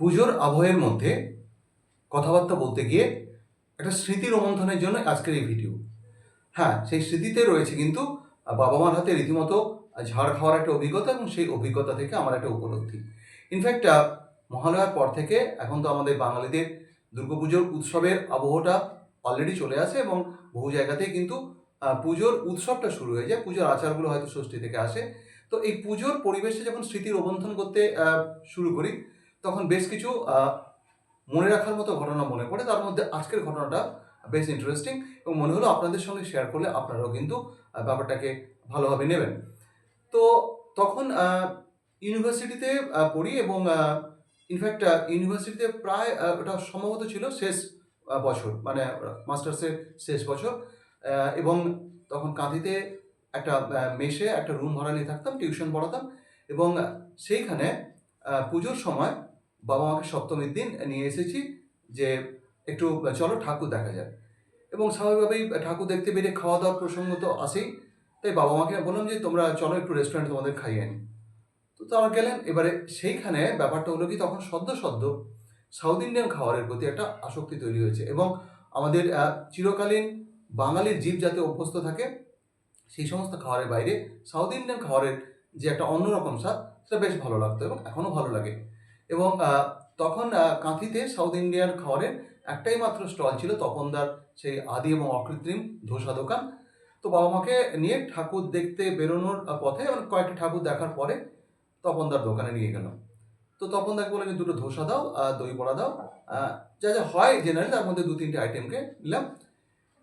পুজোর আবহের মধ্যে কথাবার্তা বলতে গিয়ে একটা স্মৃতি রোমন্থনের জন্য আজকের এই ভিডিও হ্যাঁ সেই স্মৃতিতে রয়েছে কিন্তু বাবা মার হাতে রীতিমতো ঝাড় খাওয়ার একটা অভিজ্ঞতা এবং সেই অভিজ্ঞতা থেকে আমার একটা উপলব্ধি। ইনফ্যাক্ট মহালয়ার পর থেকে এখন তো আমাদের বাঙালিদের দুর্গাপুজোর উৎসবের আবহটা অলরেডি চলে আসে এবং বহু জায়গাতেই কিন্তু পুজোর উৎসবটা শুরু হয়ে যায়। পুজোর আচারগুলো হয়তো ষষ্ঠী থেকে আসে। তো এই পুজোর পরিবেশে যখন স্মৃতি রোমন্থন করতে শুরু করি তখন বেশ কিছু মনে রাখার মতো ঘটনা মনে পড়ে। তার মধ্যে আজকের ঘটনাটা বেশ ইন্টারেস্টিং এবং মনে হলো আপনাদের সঙ্গে শেয়ার করলে আপনারাও কিন্তু ব্যাপারটাকে ভালোভাবে নেবেন। তো তখন ইউনিভার্সিটিতে পড়ি এবং ইনফ্যাক্ট ইউনিভার্সিটিতে প্রায় ওটা সম্ভবত ছিল শেষ বছর মানে মাস্টার্সের শেষ বছর। এবং তখন কাঁথিতে একটা মেসে একটা রুম ভাড়া নিয়ে থাকতাম টিউশন পড়াতাম এবং সেইখানে পুজোর সময় বাবা মাকে সপ্তমীর দিন নিয়ে এসেছি যে একটু, চলো ঠাকুর দেখা যায় এবং স্বাভাবিকভাবেই ঠাকুর দেখতে বেরিয়ে খাওয়া দাওয়ার প্রসঙ্গ তো আসেই তাই বাবা মাকে বললাম যে, তোমরা চলো একটু রেস্টুরেন্টে তোমাদের খাইয়ে আনি। তো তারা গেলেন। এবারে সেইখানে ব্যাপারটা হলো কি, তখন সদ্য সদ্য সাউথ ইন্ডিয়ান খাবারের প্রতি একটা আসক্তি তৈরি হয়েছে এবং আমাদের চিরকালীন বাঙালির জীব যাতে অভ্যস্ত থাকে, সেই সমস্ত খাবারের বাইরে সাউথ ইন্ডিয়ান খাবারের যে একটা অন্যরকম স্বাদ, সেটা বেশ ভালো লাগতো এবং এখনও ভালো লাগে। এবং তখন কাঁথিতে সাউথ ইন্ডিয়ান খাবারের একটাই মাত্র স্টল ছিল তপনদার সেই আদি এবং অকৃত্রিম ধোসা দোকান। তো বাবা মাকে নিয়ে ঠাকুর দেখতে বেরোনোর পথে কয়েকটা ঠাকুর দেখার পরে তপনদার দোকানে নিয়ে গেলাম তো তপনদাকে বলে যে, দুটো ধোসা দাও দই বড়া দাও যা যা হয় জেনারেল তার মধ্যে দু তিনটে আইটেমকে নিলাম।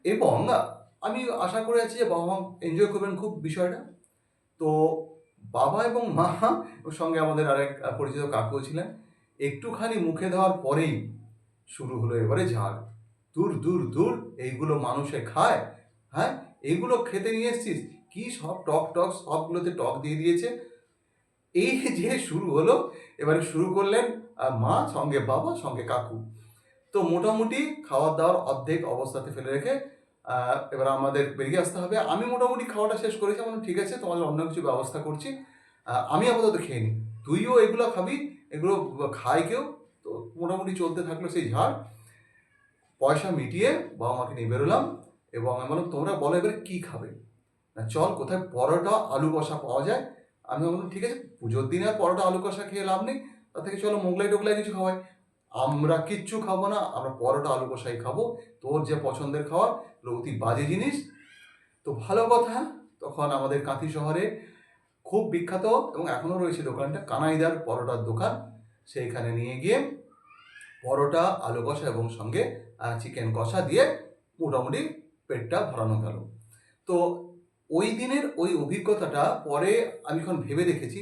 এবং আমি আশা করে আছি যে বাবা মা এনজয় করবেন খুব বিষয়টা। তো বাবা এবং মা ওর সঙ্গে আমাদের আরেক পরিচিত কাকু ছিলেন। একটুখানি মুখে দেওয়ার পরেই শুরু হলো এবারে ঝাড় দূর দূর দূর, এইগুলো মানুষে খায়। হ্যাঁ এইগুলো খেতে নিয়ে এসছিস? কি সব টক টক, সবগুলোতে টক দিয়ে দিয়েছে। এই যে শুরু হলো, এবারে শুরু করলেন মা, সঙ্গে বাবা, সঙ্গে কাকু। তো মোটামুটি খাওয়া দাওয়ার অর্ধেক অবস্থাতে ফেলে রেখে এবার আমাদের বেরিয়ে আসতে হবে। আমি মোটামুটি খাওয়াটা শেষ করেছি। আমার ঠিক আছে, তোমাদের অন্য কিছু ব্যবস্থা করছি। আমি আপাতত খেয়ে নিই তুইও এগুলো খাবি, এগুলো খায় কেউ। তো মোটামুটি চলতে থাকল সেই ঝাড় পয়সা মিটিয়ে বাবা মাকে নিয়ে বেরোলাম এবং আমি বললাম, তোমরা বলো এবারে কী খাবে? না, চল, কোথায় পরোটা, আলু কষা পাওয়া যায়? আমি বললাম, ঠিক আছে, পুজোর দিনে আর পরোটা, আলু কষা খেয়ে লাভ নেই। তার থেকে চলো মোগলাই টোগলাই কিছু খাওয়াই। আমরা কিচ্ছু খাব না, আমরা পরোটা, আলু কষাই খাব। তোর যে পছন্দের খাওয়ার অতি বাজে জিনিস। তো ভালো কথা, তখন আমাদের কাঁথি শহরে খুব বিখ্যাত এবং এখনও রয়েছে দোকানটা, কানাইদার পরোটার দোকান। সেইখানে নিয়ে গিয়ে পরোটা, আলু কষা এবং সঙ্গে চিকেন কষা দিয়ে মোটামুটি পেটটা ভরানো গেল। তো ওই দিনের ওই অভিজ্ঞতাটা পরে আমি যখন ভেবে দেখেছি,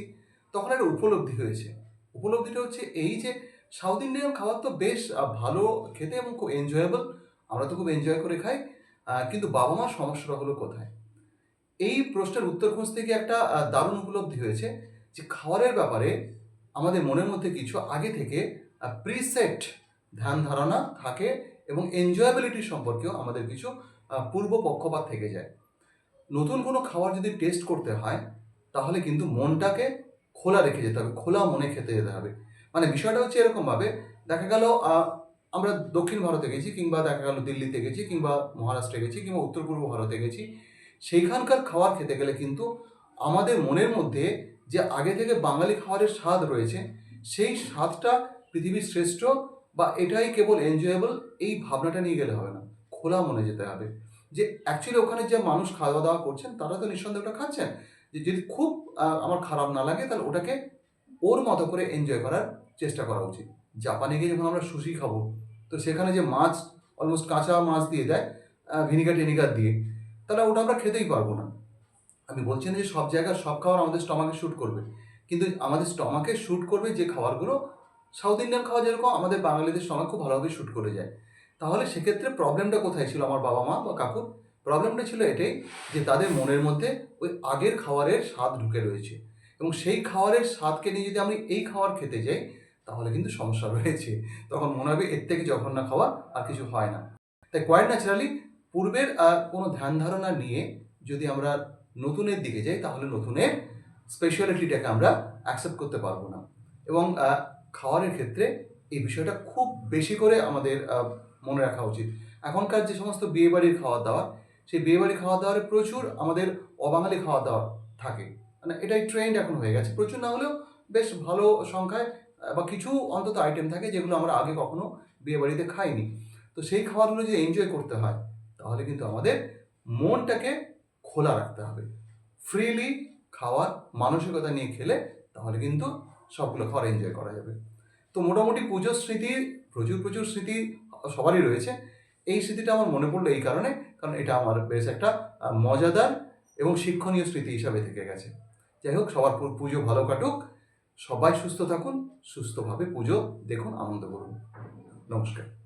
তখন একটা উপলব্ধি হয়েছে। উপলব্ধিটা হচ্ছে এই যে সাউথ ইন্ডিয়ান খাবার তো বেশ ভালো খেতে এবং খুব এনজয়েবল আমরা তো খুব এনজয় করে খাই। কিন্তু বাবা মার সমস্যাটা হলো কোথায়? এই প্রশ্নের উত্তর খুঁজতে গিয়ে একটা দারুণ উপলব্ধি হয়েছে যে খাবারের ব্যাপারে আমাদের মনের মধ্যে কিছু আগে থেকে প্রিসেট ধ্যান ধারণা থাকে এবং এনজয়েবিলিটি সম্পর্কেও আমাদের কিছু পূর্ব পক্ষপাত থেকে যায়। নতুন কোনো খাবার যদি টেস্ট করতে হয়, তাহলে কিন্তু মনটাকে খোলা রেখে যেতে হবে, খোলা মনে খেতে যেতে হবে। মানে বিষয়টা হচ্ছে এরকমভাবে, দেখা গেল আমরা দক্ষিণ ভারতে গেছি কিংবা দেখা গেল দিল্লিতে গেছি কিংবা মহারাষ্ট্রে গেছি কিংবা উত্তর পূর্ব ভারতে গেছি, সেইখানকার খাবার খেতে গেলে কিন্তু আমাদের মনের মধ্যে যে আগে থেকে বাঙালি খাবারের স্বাদ রয়েছে, সেই স্বাদটা পৃথিবীর শ্রেষ্ঠ বা এটাই কেবল এনজয়েবল এই ভাবনাটা নিয়ে গেলে হবে না। খোলা মনে যেতে হবে যে অ্যাকচুয়ালি ওখানে যে মানুষ খাওয়া দাওয়া করছেন, তারা তো নিঃসন্দেহে ওটা খাচ্ছেন। যে যদি খুব আমার খারাপ না লাগে, তাহলে ওটাকে ওর মতো করে এনজয় করার চেষ্টা করা উচিত। জাপানে গিয়ে যখন আমরা সুশি খাব, তো সেখানে যে মাছ অলমোস্ট কাঁচা মাছ দিয়ে দেয় ভিনিগার টিনিগার দিয়ে, তাহলে ওটা আমরা খেতেই পারব না। আমি বলছি না যে সব জায়গায় সব খাবার আমাদের স্টমাকে শ্যুট করবে, কিন্তু আমাদের স্টমাকে শ্যুট করবে যে খাবারগুলো সাউথ ইন্ডিয়ান খাবার যেরকম, আমাদের বাঙালিদের স্টমাক খুব ভালোভাবে শ্যুট করে যায়। তাহলে সেক্ষেত্রে প্রবলেমটা কোথায় ছিল আমার বাবা মা বা কাকুর? প্রবলেমটা ছিল এটাই যে তাদের মনের মধ্যে ওই আগের খাবারের স্বাদ ঢুকে রয়েছে। এবং সেই খাওয়ারের স্বাদকে নিয়ে যদি আমি এই খাওয়ার খেতে যাই, তাহলে কিন্তু সমস্যা রয়েছে। তখন মনে হবে এর থেকে জঘন্য খাওয়া আর কিছু হয় না। তাই কোয়াইট ন্যাচারালি পূর্বের আর কোনো ধ্যান ধারণা নিয়ে যদি আমরা নতুনের দিকে যাই, তাহলে নতুনের স্পেশালিটিটাকে আমরা অ্যাকসেপ্ট করতে পারব না। এবং খাওয়ারের ক্ষেত্রে এই বিষয়টা খুব বেশি করে আমাদের মনে রাখা উচিত। এখনকার যে সমস্ত বিয়েবাড়ির খাওয়া দাওয়া, সেই বিয়েবাড়ির খাওয়া দাওয়ারে প্রচুর আমাদের অবাঙালি খাওয়া দাওয়া থাকে। মানে এটাই ট্রেন্ড এখন হয়ে গেছে। প্রচুর না হলেও বেশ ভালো সংখ্যায় বা কিছু অন্তত আইটেম থাকে যেগুলো আমরা আগে কখনো বিয়েবাড়িতে খাইনি। তো সেই খাবারগুলো যদি এনজয় করতে হয়, তাহলে কিন্তু আমাদের মনটাকে খোলা রাখতে হবে। ফ্রিলি খাওয়ার মানসিকতা নিয়ে খেলে তাহলে কিন্তু সবগুলো খাবার এনজয় করা যাবে। তো মোটামুটি পুজোর স্মৃতি, প্রচুর প্রচুর স্মৃতি সবারই রয়েছে। এই স্মৃতিটা আমার মনে পড়ল এই কারণে, কারণ এটা আমার বেশ একটা মজাদার এবং শিক্ষণীয় স্মৃতি হিসাবে থেকে গেছে। যাই হোক, সবার পুজো ভালো কাটুক। সবাই সুস্থ থাকুন, সুস্থভাবে পুজো দেখুন, আনন্দ করুন। নমস্কার।